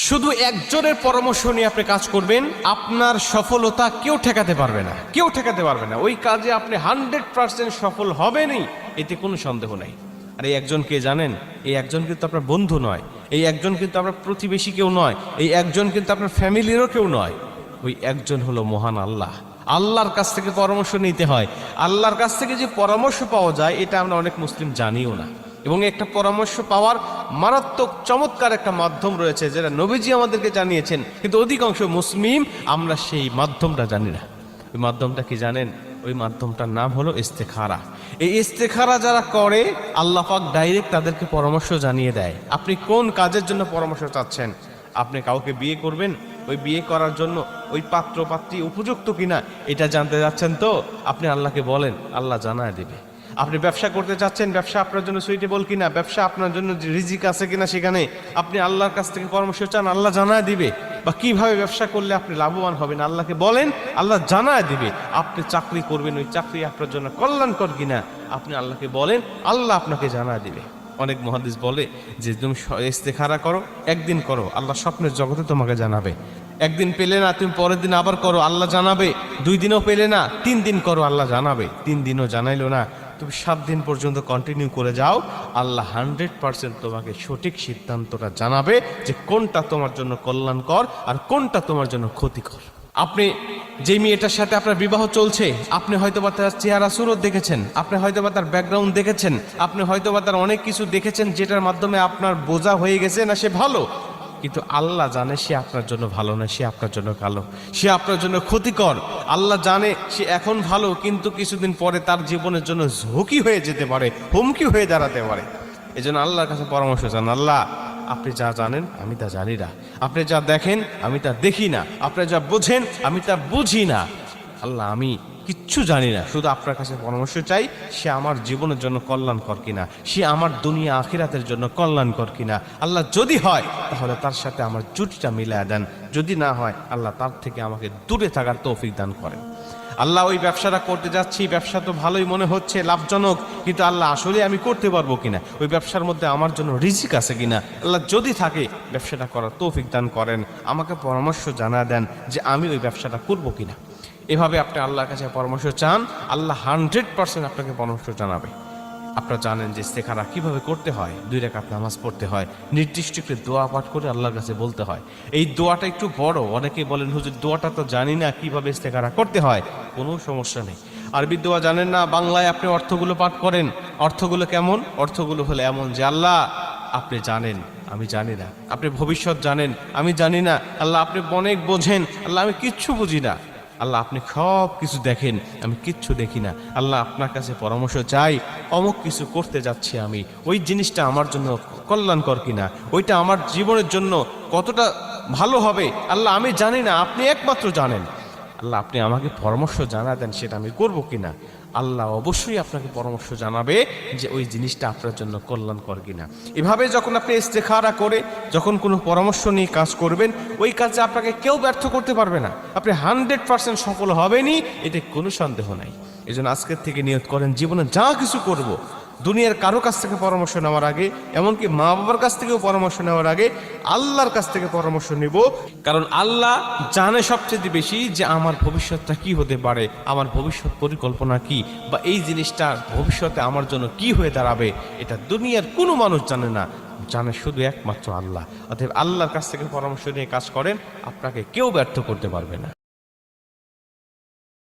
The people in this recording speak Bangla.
শুধু একজনের পরামর্শ নিয়ে আপনি কাজ করবেন, আপনার সফলতা কেউ ঠেকাতে পারবে না। কেউ ঠেকাতে পারবে না। ওই কাজে আপনি হান্ড্রেড পার্সেন্ট সফল হবেনই, এতে কোনো সন্দেহ নাই। আর এই একজন কে জানেন? এই একজন কিন্তু আপনার বন্ধু নয়। এই একজন কিন্তু আপনার প্রতিবেশী কেউ নয়। এই একজন কিন্তু আপনার ফ্যামিলিরও কেউ নয়। ওই একজন হলো মহান আল্লাহ। আল্লাহর কাছ থেকে পরামর্শ নিতে হয়। আল্লাহর কাছ থেকে যে পরামর্শ পাওয়া যায়, এটা আমরা অনেক মুসলিম জানিও না। এবং একটা পরামর্শ পাওয়ার মারাত্মক চমৎকার একটা মাধ্যম রয়েছে যেটা নবীজি আমাদেরকে জানিয়েছেন। কিন্তু অধিকাংশ মুসলিম আমরা সেই মাধ্যমটা জানি না। ওই মাধ্যমটা কি জানেন? ওই মাধ্যমটার নাম হলো ইস্তেখারা। এই ইস্তেখারা যারা করে, আল্লাহ পাক ডাইরেক্ট তাদেরকে পরামর্শ জানিয়ে দেয়। আপনি কোন কাজের জন্য পরামর্শ চাচ্ছেন? আপনি কাউকে বিয়ে করবেন? ওই বিয়ে করার জন্য ওই পাত্র পাত্রী উপযুক্ত কিনা? এটা জানতে যাচ্ছেন তো? আপনি আল্লাহকে বলেন, আল্লাহ জানায় দেবে। আপনি ব্যবসা করতে চাচ্ছেন, ব্যবসা আপনার জন্য সুইটেবল কিনা, ব্যবসা আপনার জন্য রিজিক আছে কিনা সেখানে আপনি আল্লাহর কাছ থেকে পরামর্শ চান, আল্লাহ জানায় দিবে। বা কীভাবে ব্যবসা করলে আপনি লাভবান হবেন, আল্লাহকে বলেন, আল্লাহ জানায় দিবে, আপনি চাকরি করবেন, ওই চাকরি আপনার জন্য কল্যাণকর কিনা, আপনি আল্লাহকে বলেন, আল্লাহ আপনাকে জানায় দিবে। অনেক মহাদিস বলে যে, তুমি ইস্তেখারা করো, একদিন করো, আল্লাহ স্বপ্নের জগতে তোমাকে জানাবে। একদিন পেলে না, তুমি পরের দিন আবার করো, আল্লাহ জানাবে। দুই দিনও পেলে না, তিন দিন করো, আল্লাহ জানাবে। তিন দিনও জানাইলো না তুমি সাত দিন পর্যন্ত কন্টিনিউ করে যাও। আল্লাহ হান্ড্রেড পার্সেন্ট তোমাকে সঠিক সিদ্ধান্তটা জানাবে যে কোনটা তোমার জন্য কল্যাণকর আর কোনটা তোমার জন্য ক্ষতিকর। আপনি যে মেয়েটার সাথে আপনার বিবাহ চলছে, আপনি হয়তো বা তার চেহারা সুরত দেখেছেন, আপনি হয়তো বা তার ব্যাকগ্রাউন্ড দেখেছেন, আপনি হয়তো বা তার অনেক কিছু দেখেছেন যেটার মাধ্যমে আপনার বোঝা হয়ে গেছে না সে ভালো। কিন্তু আল্লাহ জানে সে আপনার জন্য ভালো না, সে আপনার জন্য কালো। সে আপনার জন্য ক্ষতিকর। আল্লাহ জানে সে এখন ভালো, কিন্তু কিছুদিন পরে তার জীবনের জন্য ঝুঁকি হয়ে যেতে পারে, হুমকি হয়ে দাঁড়াতে পারে। এই জন্য আল্লাহর কাছে পরামর্শ চান, আল্লাহ, আপনি যা জানেন, আমি তা জানি না। আপনি যা দেখেন, আমি তা দেখি না। আপনি যা বোঝেন, আমি তা বুঝি না। আল্লাহ, আমি কিচ্ছু জানি না। শুধু আপনার কাছে পরামর্শ চাই, সে আমার জীবনের জন্য কল্যাণকর কিনা, সে আমার দুনিয়া আখিরাতের জন্য কল্যাণকর কিনা। আল্লাহ যদি হয়, তাহলে তার সাথে আমার জুটিটা মিলায় দেন। যদি না হয়, আল্লাহ তার থেকে আমাকে দূরে থাকার তৌফিক দান করেন। আল্লাহ, ওই ব্যবসাটা করতে যাচ্ছি, ব্যবসা তো ভালোই মনে হচ্ছে, লাভজনক, কিন্তু আল্লাহ আসলে আমি করতে পারব কিনা? ওই ব্যবসার মধ্যে আমার জন্য রিজিক আছে কিনা? আল্লাহ যদি থাকে, ব্যবসাটা করার তৌফিক দান করেন। আমাকে পরামর্শ জানা দেন যে আমি ওই ব্যবসাটা করব কিনা। এভাবে আপনি আল্লাহর কাছে পরামর্শ চান, আল্লাহ হান্ড্রেড পার্সেন্ট আপনাকে পরামর্শ জানাবে। আপনারা জানেন যে ইস্তেখারা কীভাবে করতে হয়, দুই রেখাত নামাজ পড়তে হয়, নির্দিষ্ট একটি দোয়া পাঠ করে আল্লাহর কাছে বলতে হয়। এই দোয়াটা একটু বড়, অনেকেই বলেন, হুজুর, দোয়াটা তো জানি না, কীভাবে ইস্তেখারা করতে হয়? কোনো সমস্যা নেই। আরবি দোয়া জানেন না, বাংলায় আপনি অর্থগুলো পাঠ করেন। অর্থগুলো কেমন? অর্থগুলো হলো এমন যে, আল্লাহ, আপনি জানেন, আমি জানি না। আপনি ভবিষ্যৎ জানেন, আমি জানি না। আল্লাহ, আপনি অনেক বোঝেন। আল্লাহ, আমি কিচ্ছু বুঝি না। আল্লাহ, আপনি সব কিছু দেখেন, আমি কিচ্ছু দেখি না। আল্লাহ আপনার কাছে পরামর্শ চাই, অমুক কিছু করতে যাচ্ছি আমি। ওই জিনিসটা আমার জন্য কল্যাণকর কিনা? ওইটা আমার জীবনের জন্য কতটা ভালো হবে? আল্লাহ, আমি জানি না, আপনি একমাত্র জানেন। আল্লাহ, আপনি আমাকে পরামর্শ জানা দেন সেটা আমি করব কিনা? আল্লাহ অবশ্যই আপনাকে পরামর্শ জানাবে যে ওই জিনিসটা আপনার জন্য কল্যাণকর কিনা। এভাবে যখন আপনি ইস্তেখারা করে যখন কোনো পরামর্শ নিয়ে কাজ করবেন, ওই কাজে আপনাকে কেউ ব্যর্থ করতে পারবে না। আপনি হান্ড্রেড পার্সেন্ট সফল হবেনই, এতে কোনো সন্দেহ নাই। এই জন্য আজকের থেকে নিয়ত করেন, জীবনে যা কিছু করব। দুনিয়ার কারও কাছ থেকে পরামর্শ নেওয়ার আগে, এমনকি মা বাবার কাছ থেকেও পরামর্শ নেওয়ার আগে আল্লাহর কাছ থেকে পরামর্শ নিব। কারণ আল্লাহ জানে সবচেয়ে বেশি যে আমার ভবিষ্যৎটা কি হতে পারে, আমার ভবিষ্যৎ পরিকল্পনা কি, বা এই জিনিসটা ভবিষ্যতে আমার জন্য কি হয়ে দাঁড়াবে, এটা দুনিয়ার কোনো মানুষ জানে না। জানে শুধু একমাত্র আল্লাহ। অতএব আল্লাহর কাছ থেকে পরামর্শ নিয়ে কাজ করেন, আপনাকে কেউ ব্যর্থ করতে পারবে না।